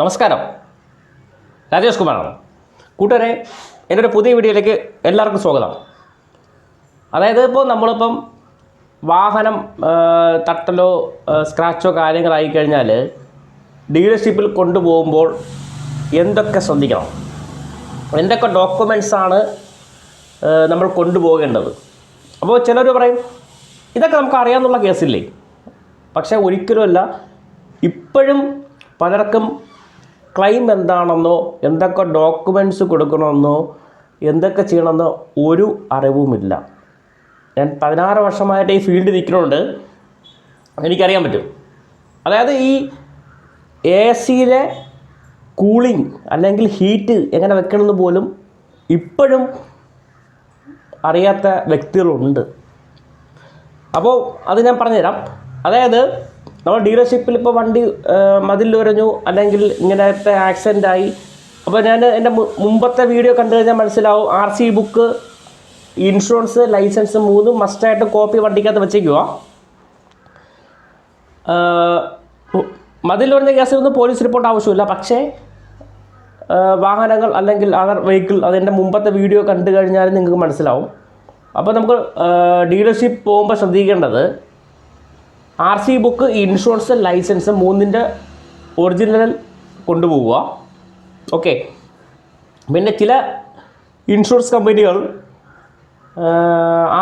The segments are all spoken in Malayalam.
നമസ്കാരം. രാജേഷ് കുമാറാണ്. കൂട്ടുകാരെ എന്റെ ഒരു പുതിയ വീഡിയോയിലേക്ക് എല്ലാവർക്കും സ്വാഗതം. അതായത് ഇപ്പോൾ നമ്മളിപ്പം വാഹനം തട്ടലോ സ്ക്രാച്ചോ കാര്യങ്ങളായി കഴിഞ്ഞാൽ ഡീലർഷിപ്പിൽ കൊണ്ടുപോകുമ്പോൾ എന്തൊക്കെ ശ്രദ്ധിക്കണം? എന്തൊക്കെ ഡോക്യുമെൻസാണ് നമ്മൾ കൊണ്ടുപോകേണ്ടത്? അപ്പോൾ ചിലർ പറയും ഇതൊക്കെ നമുക്ക് അറിയാമെന്നുള്ള കേസില്ലേ? പക്ഷേ ഒരിക്കലുമല്ല ഇപ്പോഴും പലർക്കും ക്ലെയിം എന്താണെന്നോ എന്തൊക്കെ ഡോക്യുമെന്റ്സ് കൊടുക്കണമെന്നോ എന്തൊക്കെ ചെയ്യണമെന്നോ ഒരു അറിവുമില്ല. ഞാൻ പതിനാറ് വർഷമായിട്ട് ഈ ഫീൽഡിൽ നിൽക്കുന്നുണ്ട്. എനിക്കറിയാൻ പറ്റും. അതായത് ഈ എ സിയിലെ കൂളിംഗ് അല്ലെങ്കിൽ ഹീറ്റ് എങ്ങനെ വെക്കണമെന്ന് പോലും ഇപ്പോഴും അറിയാത്ത വ്യക്തികളുണ്ട്. അപ്പോൾ അത് ഞാൻ പറഞ്ഞുതരാം. അതായത് നമ്മൾ ഡീലർഷിപ്പിൽ ഇപ്പോൾ വണ്ടി മതിൽ ഉരഞ്ഞു അല്ലെങ്കിൽ ഇങ്ങനത്തെ ആക്സിഡന്റ് ആയി. അപ്പോൾ ഞാൻ എന്റെ മുമ്പത്തെ വീഡിയോ കണ്ടു കഴിഞ്ഞാൽ മനസ്സിലാവും. R C book insurance licence മൂന്നും മസ്റ്റായിട്ട് കോപ്പി വണ്ടിക്കകത്ത് വെച്ചേക്കുക കേസിൽ കേസിലൊന്നും പോലീസ് റിപ്പോർട്ട് ആവശ്യമില്ല. പക്ഷേ വാഹനങ്ങൾ അല്ലെങ്കിൽ അതർ വെഹിക്കിൾ അതിന്റെ മുമ്പത്തെ വീഡിയോ കണ്ടു കഴിഞ്ഞാൽ നിങ്ങൾക്ക് മനസ്സിലാവും. അപ്പോൾ നമുക്ക് ഡീലർഷിപ്പ് പോകുമ്പോൾ ശ്രദ്ധിക്കേണ്ടത് R C book insurance licence മൂന്നിന്റെ ഒറിജിനൽ കൊണ്ടുപോവുക. ഓക്കെ. പിന്നെ ചില ഇൻഷുറൻസ് കമ്പനികൾ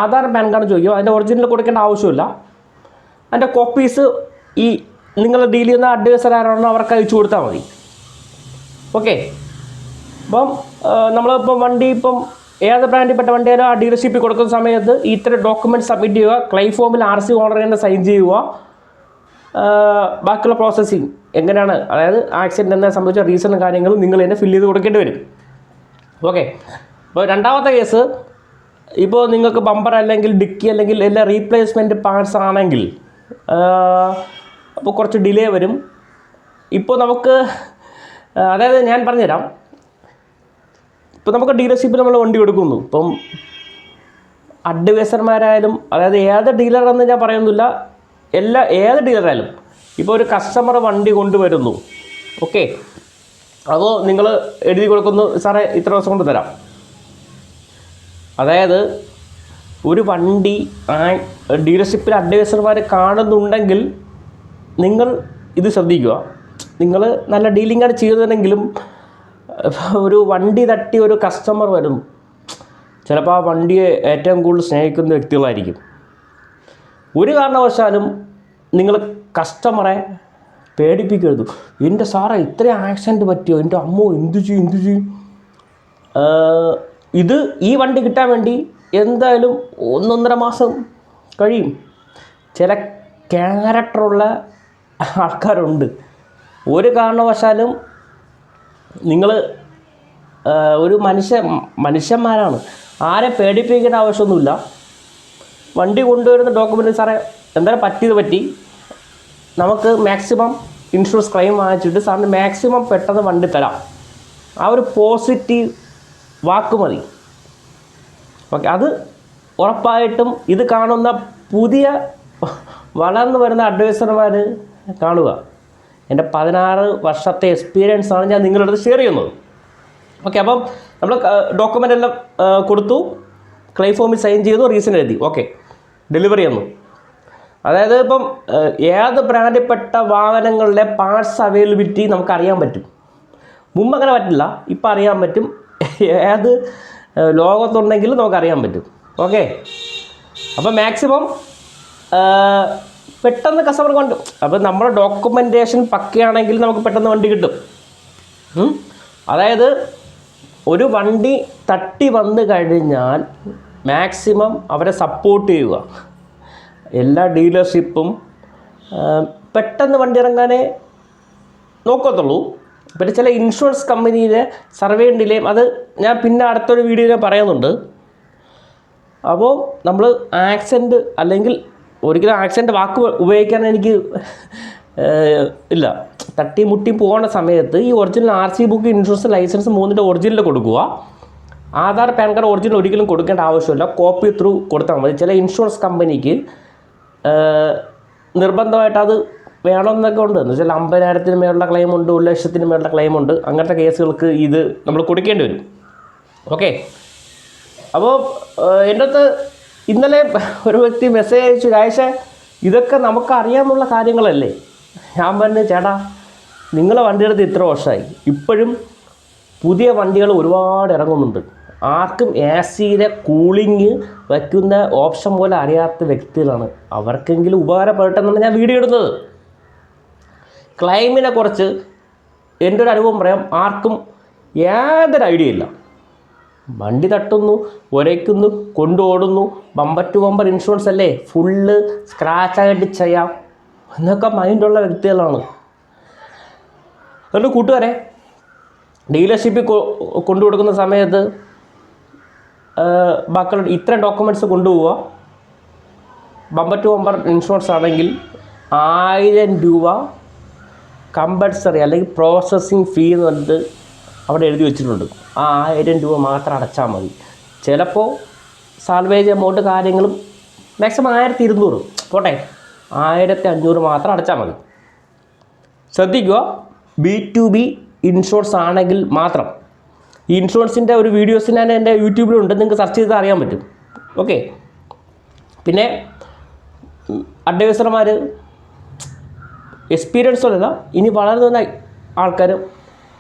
ആധാർ പാൻ കാർഡ് ചോദിക്കും. അതിന്റെ ഒറിജിനൽ കൊടുക്കേണ്ട ആവശ്യമില്ല. അതിന്റെ കോപ്പീസ് ഈ നിങ്ങൾ ഡീൽ ചെയ്യുന്ന അഡ്വൈസർ ആരാണോ അവർക്ക് അയച്ചു കൊടുത്താൽ മതി. ഓക്കെ. അപ്പം നമ്മളിപ്പം വണ്ടി ഇപ്പം ഏത് ബ്രാൻഡിൽപ്പെട്ട വണ്ടിയാലും ആ ഡീലർഷിപ്പിൽ കൊടുക്കുന്ന സമയത്ത് ഇത്തരം ഡോക്യുമെന്റ് സബ്മിറ്റ് ചെയ്യുക ക്ലെയിം ഫോമിൽ ആർ സി ഓണർ തന്നെ സൈൻ ചെയ്യുക. ബാക്കിയുള്ള പ്രോസസ്സിങ് എങ്ങനെയാണ്? അതായത് ആക്സിഡന്റ് എന്നെ സംബന്ധിച്ച റീസണും കാര്യങ്ങളും നിങ്ങൾ തന്നെ ഫില്ല് ചെയ്ത് കൊടുക്കേണ്ടി വരും. ഓക്കെ അപ്പോൾ രണ്ടാമത്തെ കേസ് ഇപ്പോൾ നിങ്ങൾക്ക് ബമ്പർ അല്ലെങ്കിൽ ഡിക്കി അല്ലെങ്കിൽ എല്ലാ റീപ്ലേസ്മെന്റ് പാർട്സ് ആണെങ്കിൽ അപ്പോൾ കുറച്ച് ഡിലേ വരും. ഇപ്പോൾ നമുക്ക് അതായത് ഞാൻ പറഞ്ഞുതരാം. ഇപ്പോൾ നമുക്ക് ഡീലർഷിപ്പിൽ നമ്മൾ വണ്ടി കൊടുക്കുന്നു ഇപ്പം അഡ്വൈസർമാരായാലും അതായത് ഏത് ഡീലറെന്ന് ഞാൻ പറയുന്നില്ല എല്ലാ ഏത് ഡീലറായാലും ഇപ്പോൾ ഒരു കസ്റ്റമർ വണ്ടി കൊണ്ടുവരുന്നു. ഓക്കെ അപ്പോൾ നിങ്ങൾ എഴുതി കൊടുക്കുന്നു സാറേ ഇത്ര ദിവസം കൊണ്ട് തരാം. അതായത് ഒരു വണ്ടി ഡീലർഷിപ്പിൽ അഡ്വൈസർമാർ കാണുന്നുണ്ടെങ്കിൽ നിങ്ങൾ ഇത് ശ്രദ്ധിക്കുക. നിങ്ങൾ നല്ല ഡീലിംഗ് ആണ് ചെയ്തതെങ്കിലും ഒരു വണ്ടി തട്ടി ഒരു കസ്റ്റമർ വരും. ചിലപ്പോൾ ആ വണ്ടിയെ ഏറ്റവും കൂടുതൽ സ്നേഹിക്കുന്ന വ്യക്തികളായിരിക്കും. ഒരു കാരണവശാലും നിങ്ങൾ കസ്റ്റമറെ പേടിപ്പിക്കരുത്. എന്റെ സാറേ ഇത്രയും ആക്സിഡന്റ് പറ്റിയോ? എന്റെ അമ്മോ എന്തു ചെയ്യും എന്തു ചെയ്യും? ഇത് ഈ വണ്ടി കിട്ടാൻ വേണ്ടി എന്തായാലും ഒന്നൊന്നര മാസം കഴിയും. ചില ക്യാരക്ടറുള്ള ആൾക്കാരുണ്ട്. ഒരു കാരണവശാലും നിങ്ങൾ ഒരു മനുഷ്യ മനുഷ്യന്മാരാണ്. ആരെ പേടിപ്പിക്കേണ്ട ആവശ്യമൊന്നുമില്ല. വണ്ടി കൊണ്ടുവരുന്ന ഡോക്യുമെന്റ് സാറേ എന്തായാലും പറ്റിയത് പറ്റി. നമുക്ക് മാക്സിമം ഇൻഷുറൻസ് ക്ലെയിം വാങ്ങിച്ചിട്ട് സാറിന് മാക്സിമം പെട്ടെന്ന് വണ്ടി തരാം. ആ ഒരു പോസിറ്റീവ് വാക്ക് മതി. ഓക്കെ അത് ഉറപ്പായിട്ടും ഇത് കാണുന്ന പുതിയ വളർന്നു വരുന്ന അഡ്വൈസർമാർ കാണുക. എന്റെ പതിനാറ് വർഷത്തെ എക്സ്പീരിയൻസ് ആണ് ഞാൻ നിങ്ങളുടെ അടുത്ത് ഷെയർ ചെയ്യുന്നത്. ഓക്കെ അപ്പം നമ്മൾ ഡോക്യുമെന്റ് എല്ലാം കൊടുത്തു. ക്ലെയിം ഫോമിൽ സൈൻ ചെയ്തു റീസൺ എഴുതി. ഓക്കെ ഡെലിവറി തന്നു അതായത് ഇപ്പം ഏത് ബ്രാൻഡിൽപ്പെട്ട വാഹനങ്ങളുടെ പാർട്സ് അവൈലബിലിറ്റി നമുക്ക് അറിയാൻ പറ്റും. മുമ്പ് അങ്ങനെ പറ്റില്ല. ഇപ്പം അറിയാൻ പറ്റും. ഏത് ലോകത്തുണ്ടെങ്കിലും നമുക്ക് അറിയാൻ പറ്റും. ഓക്കെ അപ്പം മാക്സിമം പെട്ടെന്ന് കസ്റ്റമർ കണ്ടു. അപ്പം നമ്മുടെ ഡോക്യുമെന്റേഷൻ പക്കയാണെങ്കിൽ നമുക്ക് പെട്ടെന്ന് വണ്ടി കിട്ടും. അതായത് ഒരു വണ്ടി തട്ടി വന്നു കഴിഞ്ഞാൽ മാക്സിമം അവരെ സപ്പോർട്ട് ചെയ്യുക. എല്ലാ ഡീലർഷിപ്പും പെട്ടെന്ന് വണ്ടി ഇറങ്ങാനേ നോക്കത്തുള്ളൂ. പിന്നെ ചില ഇൻഷുറൻസ് കമ്പനിയിലെ സർവേ ഡിലേയും അത് ഞാൻ പിന്നെ അടുത്തൊരു വീഡിയോയിൽ പറയുന്നുണ്ട്. അപ്പോൾ നമ്മൾ ആക്സിഡന്റ് അല്ലെങ്കിൽ ഒരിക്കലും ആക്സിഡന്റ് വാക്ക് ഉപയോഗിക്കാൻ എനിക്ക് ഇല്ല. തട്ടി മുട്ടി പോകുന്ന സമയത്ത് ഈ original R C book insurance licence മൂന്നിന്റെ ഒറിജിനൽ കൊടുക്കുക. ആധാർ പാൻ കാർഡ് ഒറിജിനൽ ഒരിക്കലും കൊടുക്കേണ്ട ആവശ്യമില്ല. കോപ്പി ത്രൂ കൊടുത്താൽ മതി. ചില ഇൻഷുറൻസ് കമ്പനിക്ക് നിർബന്ധമായിട്ട് അത് വേണമെന്നൊക്കെ ഉണ്ട്. എന്ന് വെച്ചാൽ അമ്പതിനായിരത്തിന് മേലുള്ള ക്ലെയിം ഉണ്ട് ഒരു ലക്ഷത്തിന് മേലുള്ള ക്ലെയിം ഉണ്ട്. അങ്ങനത്തെ കേസുകൾക്ക് ഇത് നമ്മൾ കൊടുക്കേണ്ടി വരും. ഓക്കെ അപ്പോൾ എന്റെ അടുത്ത് ഇന്നലെ ഒരു വ്യക്തി മെസ്സേജ് അയച്ചു രാഴ്ച ഇതൊക്കെ നമുക്ക് അറിയാമെന്നുള്ള കാര്യങ്ങളല്ലേ? ഞാൻ പറഞ്ഞു ചേട്ടാ നിങ്ങളെ വണ്ടിയെടുത്ത് ഇത്ര വർഷമായി. ഇപ്പോഴും പുതിയ വണ്ടികൾ ഒരുപാട് ഇറങ്ങുന്നുണ്ട്. ആർക്കും എ സിയിലെ കൂളിങ് വയ്ക്കുന്ന ഓപ്ഷൻ പോലെ അറിയാത്ത വ്യക്തികളാണ്. അവർക്കെങ്കിലും ഉപകാരപ്പെട്ടെന്നാണ് ഞാൻ വീഡിയോ ഇടുന്നത്. ക്ലൈമിനെ കുറിച്ച് എന്റെ ഒരു അനുഭവം പറയാം. ആർക്കും യാതൊരു ഐഡിയ ഇല്ല. വണ്ടി തട്ടുന്നു ഒരയ്ക്കുന്നു കൊണ്ടോടുന്നു. ബമ്പർ ടു ബമ്പർ ഇൻഷുറൻസ് അല്ലേ ഫുള്ള് സ്ക്രാച്ചായിട്ട് ചെയ്യാം. എന്നൊക്കെ മൈൻഡുള്ള വ്യക്തികളാണ്. അതുകൊണ്ട് കൂട്ടുകാരെ ഡീലർഷിപ്പിൽ കൊണ്ടു കൊടുക്കുന്ന സമയത്ത് ബാക്കിയുള്ള ഇത്ര ഡോക്യുമെന്റ്സ് കൊണ്ടുപോവുക. ബമ്പർ ടു ബമ്പർ ഇൻഷുറൻസ് ആണെങ്കിൽ ആയിരം രൂപ കമ്പൾസറി അല്ലെങ്കിൽ പ്രോസസ്സിങ് ഫീ എന്ന് പറഞ്ഞിട്ട് അവിടെ എഴുതി വെച്ചിട്ടുണ്ട്. ആ ആയിരം രൂപ മാത്രം അടച്ചാൽ മതി. ചിലപ്പോൾ സാൽവേജ് എമൗണ്ട് കാര്യങ്ങളും മാക്സിമം ആയിരത്തി ഇരുന്നൂറ് പോട്ടെ ആയിരത്തി അഞ്ഞൂറ് മാത്രം അടച്ചാൽ മതി. ശ്രദ്ധിക്കുക ബി ടു ബി ഇൻഷുറൻസ് ആണെങ്കിൽ മാത്രം. ഈ ഇൻഷുറൻസിന്റെ ഒരു വീഡിയോസ് ഞാൻ എന്റെ യൂട്യൂബിലുണ്ട് നിങ്ങൾക്ക് സെർച്ച് ചെയ്താൽ അറിയാൻ പറ്റും. ഓക്കെ. പിന്നെ അഡ്വൈസർമാർ എക്സ്പീരിയൻസ് ഉള്ള ഇനി വളർന്നു ആൾക്കാർ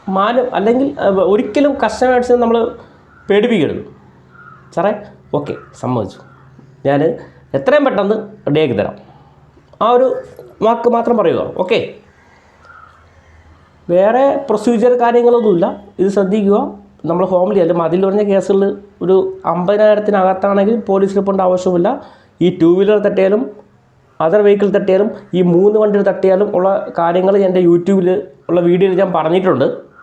മാനം അല്ലെങ്കിൽ ഒരിക്കലും കസ്റ്റമേഴ്സിനെ നമ്മൾ പേടിപ്പിക്കരുത്. സാറേ ഓക്കെ സമ്മതിച്ചു. ഞാൻ എത്രയും പെട്ടെന്ന് റെഡിയാക്കി തരാം. ആ ഒരു വാക്ക് മാത്രം പറയുക. ഓക്കെ. വേറെ പ്രൊസീജിയർ കാര്യങ്ങളൊന്നുമില്ല. ഇത് ശ്രദ്ധിക്കുക. നമ്മൾ ഹോംലി അല്ല മതിൽ പറഞ്ഞ കേസുകളിൽ ഒരു അമ്പതിനായിരത്തിനകത്താണെങ്കിൽ പോലീസ് റിപ്പോർട്ട് ആവശ്യമില്ല. ഈ ടൂ വീലർ തട്ടിയാലും അതർ വെഹിക്കിൾ തട്ടിയാലും ഈ മൂന്ന് വണ്ടിയിൽ തട്ടിയാലും ഉള്ള കാര്യങ്ങൾ എന്റെ യൂട്യൂബിൽ ഉള്ള വീഡിയോയിൽ ഞാൻ പറഞ്ഞിട്ടുണ്ട്.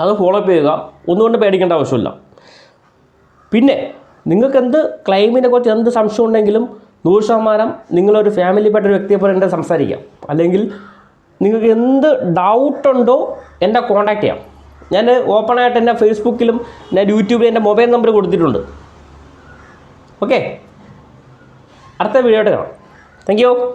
അത് ഫോളോ അപ്പ് ചെയ്യുക. ഒന്നുകൊണ്ട് പേടിക്കേണ്ട ആവശ്യമില്ല. പിന്നെ നിങ്ങൾക്ക് എന്ത് ക്ലൈമിനെ കുറിച്ച് എന്ത് സംശയം ഉണ്ടെങ്കിലും നൂറ് ശതമാനം നിങ്ങളൊരു ഫാമിലിപ്പെട്ട ഒരു വ്യക്തിയെ പോലെ എന്റെ സംസാരിക്കാം. അല്ലെങ്കിൽ നിങ്ങൾക്ക് എന്ത് ഡൗട്ടുണ്ടോ എന്നെ കോൺടാക്ട് ചെയ്യാം. ഞാൻ ഓപ്പണായിട്ട് എന്റെ ഫേസ്ബുക്കിലും ഞാൻ യൂട്യൂബിലും എന്റെ മൊബൈൽ നമ്പർ കൊടുത്തിട്ടുണ്ട്. ഓക്കെ അടുത്ത വീഡിയോ കാണാം. Thank you